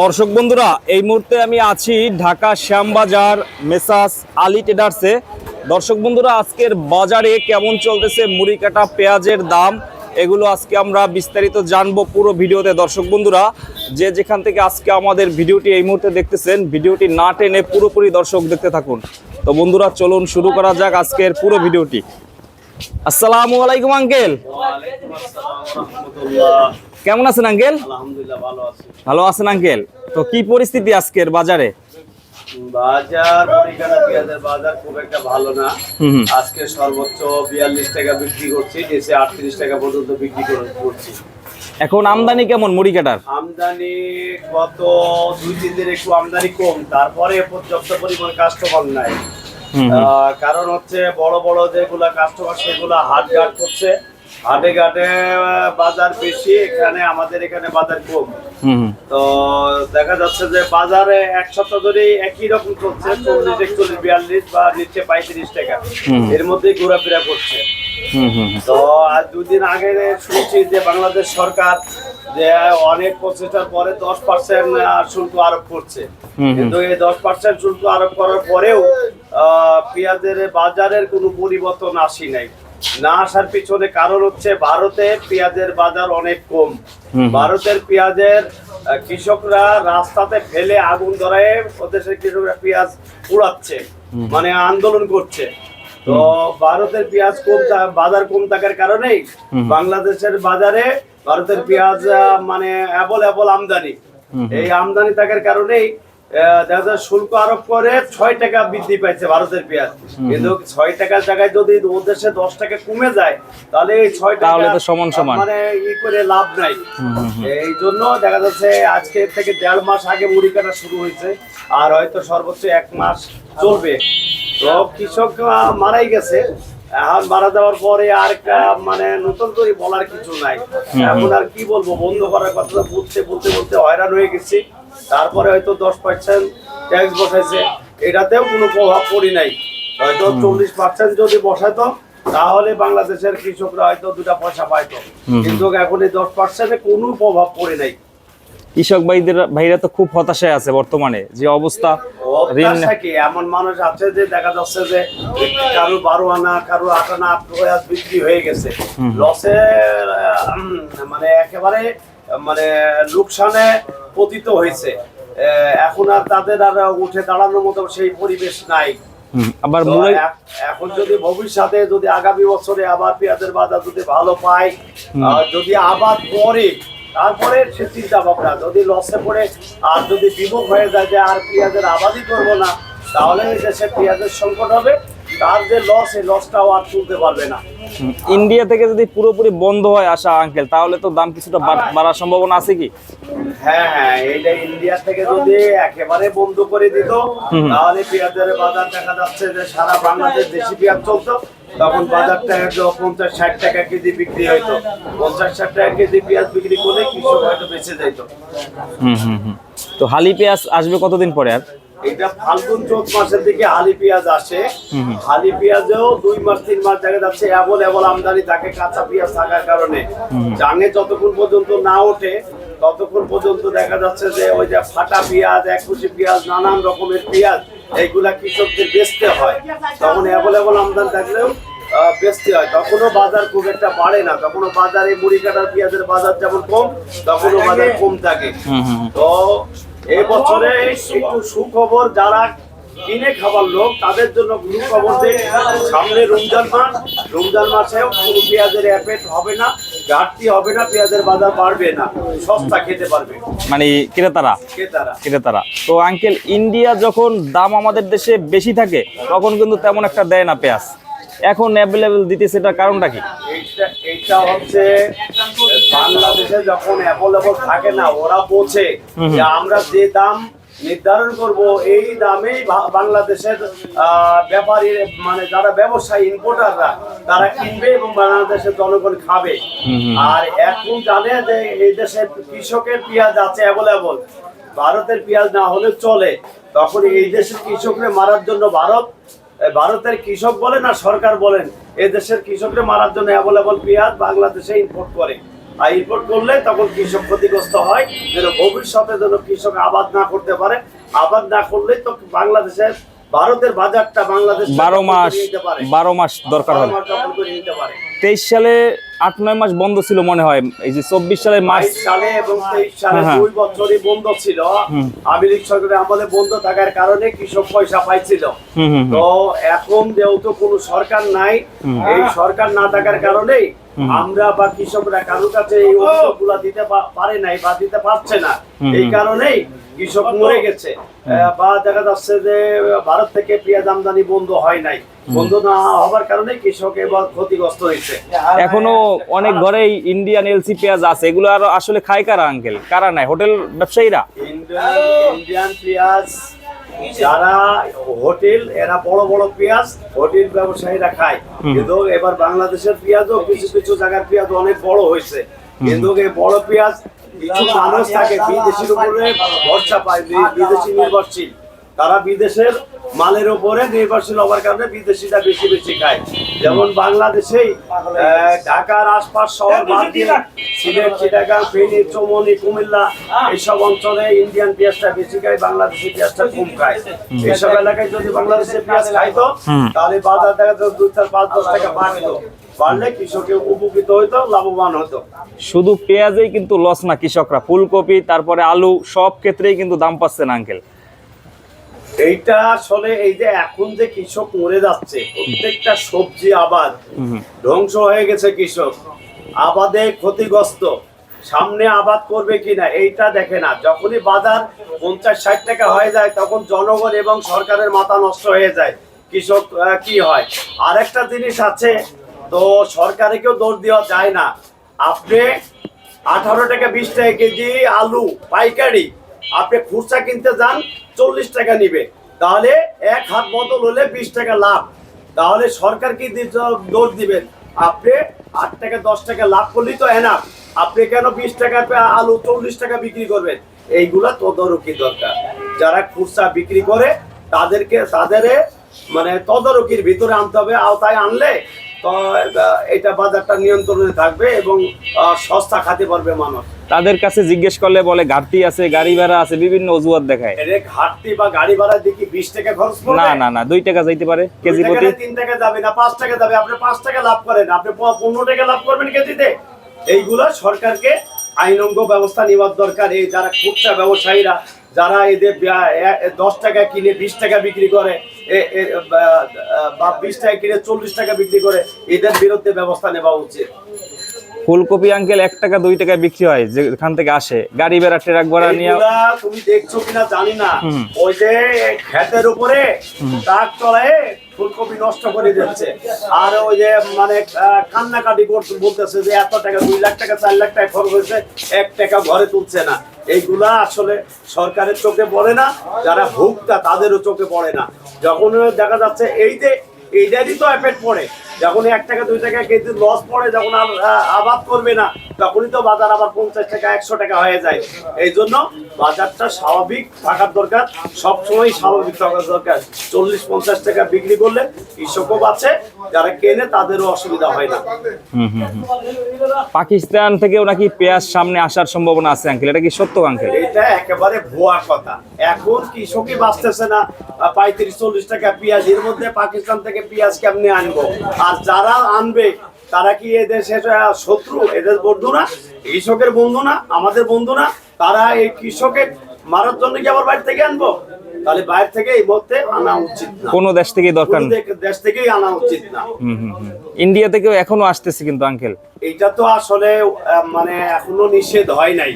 দর্শক বন্ধুরা, এই মুহূর্তে আমি আছি ঢাকা শ্যামবাজার মেসাস আলি ট্রেডার্সে দর্শক বন্ধুরা, আজকের বাজারে কেমন চলতেছে মুড়ি কাটা পেঁয়াজের দাম, এগুলো আজকে আমরা বিস্তারিত জানব পুরো ভিডিওতে। দর্শক বন্ধুরা, যে যেখান থেকে আজকে আমাদের ভিডিওটি এই মুহূর্তে দেখতেছেন, ভিডিওটি না টেনে পুরোপুরি দর্শক দেখতে থাকুন। তো বন্ধুরা, চলুন শুরু করা যাক আজকের পুরো ভিডিওটি। আসসালামু আলাইকুম আঙ্কেল। কেমন আছেন আঙ্কেল? ভালো আছেন আঙ্কেল? তো কি পরিস্থিতি আজকের বাজারে? বাজার মুড়িকাটা পেঁয়াজের বাজার খুব একটা ভালো না। হুম হুম। আজকে সর্বোচ্চ বিয়াল্লিশ টাকা বিক্রি করছি আটত্রিশ টাকা পর্যন্ত বিক্রি করছি। এখন আমদানি কেমন মুড়ি কাটার আমদানি গত দুই তিন দিন একটু আমদানি কম তারপরে পর্যাপ্ত পরিমাণ কাস্টমার নাই। কারণ হচ্ছে বড় বড় যেগুলা কাস্টমার সেগুলা হাট ঘাট করছে। হাটে ঘাটে বাজার বেশি এখানে আমাদের এখানে বাজার কম। তো দেখা যাচ্ছে যে বাজারে এক সপ্তাহ ধরে একই রকম চলছে চল্লিশ একচল্লিশ বিয়াল্লিশ বা নিচে পঁয়ত্রিশ টাকা এর মধ্যেই ঘোরাফেরা করছে। তো আজ দুদিন আগে শুনছি যে বাংলাদেশ সরকার যে অনেক প্রচেষ্টার পরে দশ পার্সেন্ট শুল্ক আরোপ করছে। কিন্তু এই দশ পার্সেন্ট শুল্ক আরোপ করার পরেও আহ, পেঁয়াজের বাজারের কোনো পরিবর্তন আসি নাই না আসার পিছনে কারণ হচ্ছে ভারতে পেঁয়াজের বাজার অনেক কম। ভারতের পেঁয়াজের কৃষকরা রাস্তাতে ফেলে আগুন ধরায় ওদেশের কৃষকরা পেঁয়াজ উড়াচ্ছে মানে আন্দোলন করছে। তো ভারতের পেঁয়াজ কম বাজার কম থাকার কারণেই বাংলাদেশের বাজারে ভারতের পেঁয়াজ মানে অ্যাবল অ্যাবল আমদানি এই আমদানি থাকার কারণেই দেখা শুল্ক আরোপ করে ছয় টাকা বৃদ্ধি পাইছে ভারতের পেঁয়াজ। কিন্তু ছয় টাকার জায়গায় যদি ওদেশে দশ টাকা কমে যায় তাহলে এই ছয় টাকা সমান সমান। মানে ই করে লাভ নাই। এই জন্য দেখা যাচ্ছে আজকে থেকে দেড় মাস আগে মুড়ি কাটা শুরু হয়েছে আর হয়তো সর্বোচ্চ এক মাস চলবে। তো কৃষক মারাই গেছে। এখন মারা যাওয়ার পরে আর মানে নতুন করে বলার কিছু নাই। এখন আর কি বলব বন্ধ করার কথা বলতে বলতে বলতে হয়রান হয়ে গেছি। তারপরে হয়তো দশ পার্সেন্ট ট্যাক্স বসাইছে। এটাতেও কোনো প্রভাব পড়ি নাই। হয়তো চল্লিশ পার্সেন্ট যদি বসাইতো তাহলে বাংলাদেশের কৃষকরা হয়তো দুটা পয়সা পাইতো। কিন্তু এখন এই দশ পার্সেন্টে কোনো প্রভাব পড়ে নাই। কৃষক ভাইদের ভাইরা তো খুব হতাশায় আছে বর্তমানে যে অবস্থা কি? এমন মানুষ আছে যে দেখা যাচ্ছে যে কারও বারো আনা কারও আট আনা বিক্রি হয়ে গেছে। লসে মানে একেবারে মানে লোকসানে পতিত হয়েছে। এখন আর তাদের আর উঠে দাঁড়ানোর মতো সেই পরিবেশ নাই। আবার এখন যদি ভবিষ্যতে যদি আগামী বছরে আবার পেঁয়াজের বাজার যদি ভালো পায় আর যদি আবাদ করে তারপরে সে চিন্তা ভাবনা যদি লসে পড়ে আর যদি বিমুখ হয়ে যায় যে আর পেঁয়াজের আবাদই করব না তাহলে দেশে পেঁয়াজের সংকট হবে। তার যে লস এই লসটাও আর তুলতে পারবে না। ইন্ডিয়া থেকে যদি পুরোপুরি বন্ধ হয় আসা আঙ্কেল তাহলে তো দাম কিছুটা বাড়ার সম্ভাবনা আছে কি? হ্যাঁ হ্যাঁ এইটা ইন্ডিয়া থেকে যদি একেবারে বন্ধ করে দিত তাহলে পেঁয়াজের বাজার দেখা যাচ্ছে যে সারা বাংলাদেশ দেশি পেঁয়াজ চলতো। তখন বাজারটা একদম পঞ্চাশ ষাট টাকা কেজি বিক্রি হইতো। পঞ্চাশ ষাট টাকা কেজি পেঁয়াজ বিক্রি করলে কৃষক হয়তো বেঁচে যেত হুম হুম হুম। তো হালি পেঁয়াজ আসবে কতদিন পরে আর? এটা ফাল্গুন চোদ্দ মাসের দিকে হালি পেঁয়াজ আসে। হালি পেঁয়াজেও দুই মাস তিন মাস দেখা যাচ্ছে এমন এমন আমদানি থাকে কাঁচা পেঁয়াজ থাকার কারণে। জাঙে যতক্ষণ পর্যন্ত না ওঠে ততক্ষণ পর্যন্ত দেখা যাচ্ছে যে ওই যে ফাটা পেঁয়াজ একুশি পেঁয়াজ নানান রকমের পেঁয়াজ এইগুলা কৃষকদের বেচতে হয়। তখন অ্যাভেলেবল আমদানি থাকলেও আহ, বেচতে হয়। তখনও বাজার খুব একটা বাড়ে না। তখনও বাজারে মুড়ি কাটার পেঁয়াজের বাজার যেমন কম তখনও বাজার কম থাকে। তো এই বছরে একটু সুখবর যারা কিনে খাবার লোক তাদের জন্য সুখবর যে সামনে রমজান মাস রমজান মাসেও কোনো পেঁয়াজের হবে না ঘাটতি হবে না পেঁয়াজের বাজার বাড়বে না সস্তা খেতে পারবে। মানে ক্রেতারা ক্রেতারা। ক্রেতারা। তো আঙ্কেল ইন্ডিয়া যখন দাম আমাদের দেশে বেশি থাকে তখন কিন্তু তেমন একটা দেয় না পেঁয়াজ। এখন অ্যাভেলেবেল দিতেছে এটার কারণটা কি? এইটা হচ্ছে বাংলাদেশে যখন অ্যাভেলেবল থাকে না ওরা বোঝে যে আমরা যে দাম নির্ধারণ করব এই দামেই বাংলাদেশের ব্যাপারী মানে যারা ব্যবসায়ী ইম্পোর্টাররা তারা কিনবে এবং বাংলাদেশের জনগণ খাবে। আর এখন জানে যে এই দেশে কৃষকের পেঁয়াজ আছে অ্যাভেলেবল ভারতের পেঁয়াজ না হলে চলে। তখন এই দেশের কৃষকরে মারার জন্য ভারত ভারতের কৃষক বলেন আর সরকার বলেন এই দেশের কৃষকরে মারার জন্য অ্যাভেলেবল পেঁয়াজ বাংলাদেশে ইম্পোর্ট করে। আর ইম্পোর্ট করলে তখন কৃষক ক্ষতিগ্রস্ত হয় যেন ভবিষ্যতে যেন কৃষক আবাদ না করতে পারে। আবাদ না করলে তো বাংলাদেশের ভারতের বাজারটা বাংলাদেশ বারো মাস বারো মাস দরকার হবে মাস তেইশ সালে আট নয় মাস বন্ধ ছিল মনে হয়। এই যে চব্বিশ সালে মার্চ সালে এবং তেইশ সালে হ্যাঁ, হ্যাঁ। দুই বছরই বন্ধ ছিল। আওয়ামী লীগ সরকারের আমলে বন্ধ থাকার কারণে কৃষক পয়সা পাইছিল। তো এখন যেহেতু কোনো সরকার নাই এই সরকার না থাকার কারণেই আমরা বা কৃষকরা কারোর কাছে এই অভিযোগগুলা দিতে পারে নাই বা দিতে পারছে না। এই কারণেই কৃষক মরে গেছে। বা দেখা যাচ্ছে যে ভারত থেকে পেঁয়াজ আমদানি বন্ধ হয় নাই। বন্ধ না হওয়ার কারণে কৃষক এবার ক্ষতিগ্রস্ত হয়েছে। এখনও অনেক ঘরেই ইন্ডিয়ান এলসি পেঁয়াজ আছে। এগুলো আর আসলে খায় কারা আঙ্কেল কারা নাই? হোটেল ব্যবসায়ীরা? ইন্ডিয়ান ইন্ডিয়ান পেঁয়াজ যারা হোটেল এরা বড় বড় পেঁয়াজ হোটেল ব্যবসায়ীরা খায়। কিন্তু এবার বাংলাদেশের পেঁয়াজও কিছু কিছু জায়গার পেঁয়াজ অনেক বড় হয়েছে। কিন্তু এই বড় পেঁয়াজ কিছু মানুষ থাকে বিদেশির উপরে ভরসা পায় বিদেশি নির্ভরশীল। তারা বিদেশের মালের উপরে নির্ভরশীল হওয়ার কারণে বিদেশিরা বেশি বেশি খায়। যেমন বাংলাদেশেই আহ, ঢাকার আশপাশ শহর বাদ দিয়ে সিলেট চিটাগাং ফেনী চৌমনি কুমিল্লা এইসব অঞ্চলে ইন্ডিয়ান পেঁয়াজটা বেশি খায় বাংলাদেশি পেঁয়াজটা কম খায়। এইসব এলাকায় যদি বাংলাদেশের পেঁয়াজ খাইতো তাহলে বাজার দেখা যেত দুই চার পাঁচ দশ টাকা বাড়তো। বাড়লে কৃষকের উপকৃত হইতো লাভবান হতো শুধু পেঁয়াজেই কিন্তু লস না কৃষকরা। ফুলকপি তারপরে আলু সব ক্ষেত্রেই কিন্তু দাম পাচ্ছে না আঙ্কেল এইটা আসলে এই যে এখন যে কৃষক মরে যাচ্ছে প্রত্যেকটা সবজি আবাদ ধ্বংস হয়ে গেছে কৃষক। আবাদে ক্ষতিগ্রস্ত। সামনে আবাদ করবে কিনা এইটা দেখে না। যখনই বাজার পঞ্চাশ ষাট টাকা হয়ে যায় তখন জনগণ এবং সরকারের মাথা নষ্ট হয়ে যায়। কৃষক কি হয়? আরেকটা জিনিস আছে তো সরকারকেও দোষ দেওয়া যায় না। আপনি আঠারো টাকা বিশ টাকা কেজি আলু পাইকারি আপনি খুচরা কিনতে যান, চল্লিশ টাকা নিবে। তাহলে এক হাত বদল হলে বিশ টাকা লাভ। তাহলে সরকার কি দোষ দিবেন? আপনি আট টাকা দশ টাকা লাভ করলেই তো এনাফ। আপনি কেন বিশ টাকা আলু চল্লিশ টাকা বিক্রি করবেন? এইগুলা তদারকি দরকার। যারা খুচরা বিক্রি করে, তাদেরকে তাদের মানে তদারকির ভিতরে আনতে হবে, আওতায় আনলে তো এটা বাজারটা নিয়ন্ত্রণে থাকবে এবং সস্তা খাতে পারবে মানুষ। তাদের কাছে জিজ্ঞেস করলে বলে ঘাটতি আছে গাড়ি ভাড়া আছে বিভিন্ন অজুহাত দেখায়। ঘাটতি বা গাড়ি ভাড়া দেখি বিশ টাকা খরচ না না না দুই টাকা যাইতে পারে কেজি প্রতি। তিন টাকা যাবে না পাঁচ টাকা যাবে আপনি পাঁচ টাকা লাভ করেন আপনি পনেরো টাকা লাভ করবেন কেজিতে। এইগুলো সরকারকে আইনজ্ঞ ব্যবস্থা নেওয়ার দরকার। এই যারা খুচরা ব্যবসায়ীরা যারা এদের দশ টাকা কিনে বিশ টাকা বিক্রি করে বা বিশ টাকা কিনে চল্লিশ টাকা বিক্রি করে এদের বিরুদ্ধে ব্যবস্থা নেওয়া উচিত। ফুলকপি আঙ্কেল এক টাকা দুই টাকায় বিক্রি হয় যেখান থেকে আসে। গাড়ি ভাড়া ট্রাক ভাড়া নিয়ে তুমি দেখছ কিনা জানি না। ওই যে ক্ষেতের উপরে ট্রাক চড়ায় ফুলকপি নষ্ট করে দিচ্ছে। আর ওই যে মানে কান্নাকাটি করতে বলতেছে যে এত টাকা দুই লাখ টাকা চার লাখ টাকা খরচ হয়েছে এক টাকা ঘরে তুলছে না। এইগুলা আসলে সরকারের চোখে পড়ে না যারা ভোক্তা তাদেরও চোখে পড়ে না। যখন দেখা যাচ্ছে এই যে এইটারই তো এফেক্ট পড়ে। যখন এক টাকা দুই টাকা কেজি লস পড়ে যখন আহ, আবাদ করবে না। তখনই তো বাজার আবার পঞ্চাশ টাকা একশো টাকা হয়ে যায়। এই জন্য বাজারটা স্বাভাবিক থাকার দরকার সবসময় স্বাভাবিক থাকার দরকার। চল্লিশ পঞ্চাশ টাকা বিক্রি করলে কৃষকও বাঁচে যারা কেনে তাদেরও অসুবিধা হয় না। পাকিস্তান থেকেও নাকি পেঁয়াজ সামনে আসার সম্ভাবনা আছে আঙ্কেল? এটা কি সত্য আঙ্কেল? এটা একেবারে ভুয়া কথা। এখন কৃষকই বাঁচতেছে না। পঁয়ত্রিশ চল্লিশ টাকা পেঁয়াজ এর মধ্যে পাকিস্তান থেকে পেঁয়াজ কেমনে আনব? আর যারা আনবে তারা কি এদেশের শত্রু? এদের বন্ধু না কৃষকের বন্ধু না আমাদের বন্ধু না। তারা এই কৃষকের মারার জন্য কি আবার বাইরে থেকে আনব? তাহলে বাইরে থেকে এই মুহূর্তে আনা উচিত না। কোনো দেশ থেকেই দরকার দেশ থেকেই আনা উচিত না। ইন্ডিয়া থেকেও এখনও আসতেছে কিন্তু আঙ্কেল। এটা তো আসলে মানে এখনও নিষেধ হয় নাই।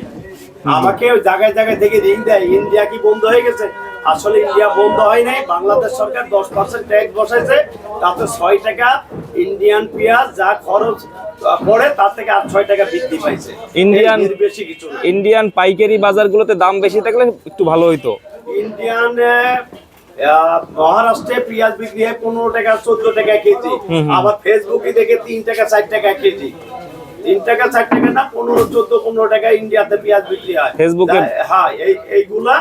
আমাকে জায়গায় জায়গায় থেকে রিং দেয় ইন্ডিয়া কি বন্ধ হয়ে গেছে? আসলে ইন্ডিয়া বন্ধ হয় নাই বাংলাদেশ সরকার দশ পার্সেন্ট ট্যাক্স বসাইছে তাতে ছয় টাকা ইন্ডিয়ান পেঁয়াজ যা খরচ পড়ে তার থেকে আর ছয় টাকা বৃদ্ধি পাইছে। ইন্ডিয়ান বেশি কিছু ইন্ডিয়ান পাইকারি বাজারগুলোতে দাম বেশি থাকলে একটু ভালো হইতো। ইন্ডিয়ান মহারাষ্ট্রে পেঁয়াজ বিক্রি হয় পনেরো টাকা চোদ্দ টাকা কেজি। আবার ফেসবুকে দেখে তিন টাকা চার টাকা কেজি। তিন টাকা চার টাকা না পনেরো চোদ্দ পনেরো টাকা ইন্ডিয়াতে পেঁয়াজ বিক্রি হয়। ফেসবুকে- হ্যাঁ এই এইগুলা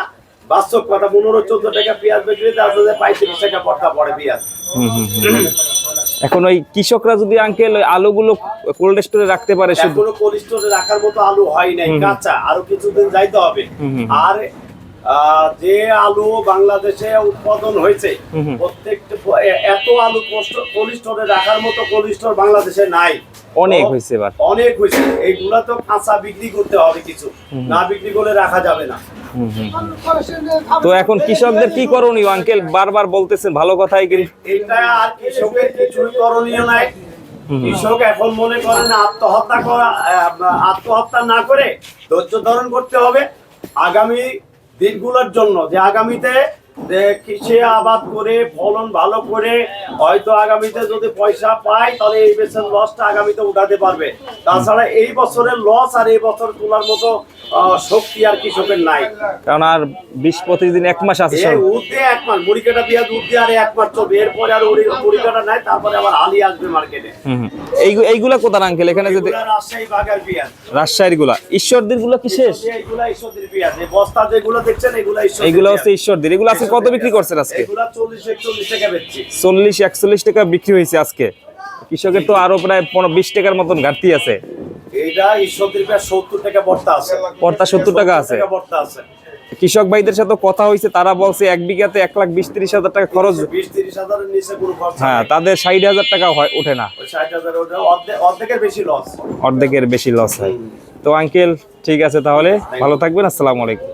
বাস্তব কথা পনেরো চোদ্দ টাকা পেঁয়াজ বিক্রি তার সাথে পঁয়ত্রিশ টাকা পড়তা পড়ে পেঁয়াজ। এখন ওই কৃষকরা যদি আঙ্কেল ওই আলুগুলো কোল্ড স্টোরে রাখতে পারে শুধু। কোল্ড স্টোরে রাখার মতো আলু হয় নাই কাঁচা। আরও কিছুদিন যাইতে হবে। আর যে আলু বাংলাদেশে উৎপাদন হয়েছে প্রত্যেকটা এত আলু কোল্ড স্টোরে রাখার মতো কোল্ড স্টোর বাংলাদেশে নাই। অনেক হয়েছে এবার। অনেক হয়েছে। এইগুলা তো কাঁচা বিক্রি করতে হবে কিছু। না বিক্রি করলে রাখা যাবে না। তো এখন কৃষকদের কি করণীয়? আঙ্কেল বারবার বলতেছেন ভালো কথাই কিন্তু এটা আর কৃষকের কিছুই করণীয় নাই। কৃষক এখন মনে করেন আত্মহত্যা করা আত্মহত্যা না করে ধৈর্য ধারণ করতে হবে। আগামী দিনগুলোর জন্য যে আগামীতে কৃষি আবাদ করে ফলন ভালো করে হয়তো আগামীতে যদি পয়সা পায় তাহলে এই বছর লসটা আগামীতে উঠাতে পারবে। তাছাড়া এই বছরের লস আর এই বছর তোলার মতো শক্তি আর কৃষকের নাই। কারণ আর বিশ পঁচিশ দিন এক মাস আছে উদ্দে এক মাস মুড়ি কাটা পেঁয়াজ উদ্দে আর এক মাস চলবে। এরপরে আর মুড়ি কাটা নাই তারপরে আবার আলি আসবে মার্কেটে। এইগুলা কোথায় আঙ্কেল? এখানে যদি এগুলা রাজশাহী বাগার পেঁয়াজ। রাজশাহীরগুলা ঈশ্বরদীরগুলা কি শেষ? এগুলা ঈশ্বরদীর পেঁয়াজ। বস্তা যেগুলো দেখছেন এগুলা এইগুলা পেঁয়াজ। হচ্ছে ঈশ্বরদীর। এগুলো আজকে কত বিক্রি করছেন আজকে? চল্লিশ একচল্লিশ টাকা বিক্রি হয়েছে আজকে। কৃষকের তো আরও প্রায় বিশ টাকার মতন ঘাটতি আছে। পর্তা সত্তর টাকা কৃষক ভাইদের সাথে কথা হয়েছে তারা বলছে এক বিঘাতে এক লাখ বিশ ত্রিশ হাজার টাকা খরচ। হ্যাঁ তাদের ষাট হাজার টাকা হয় ওঠে না। অর্ধেকের বেশি লস হয়। তো আঙ্কেল ঠিক আছে তাহলে। ভালো থাকবেন আসসালামু আলাইকুম।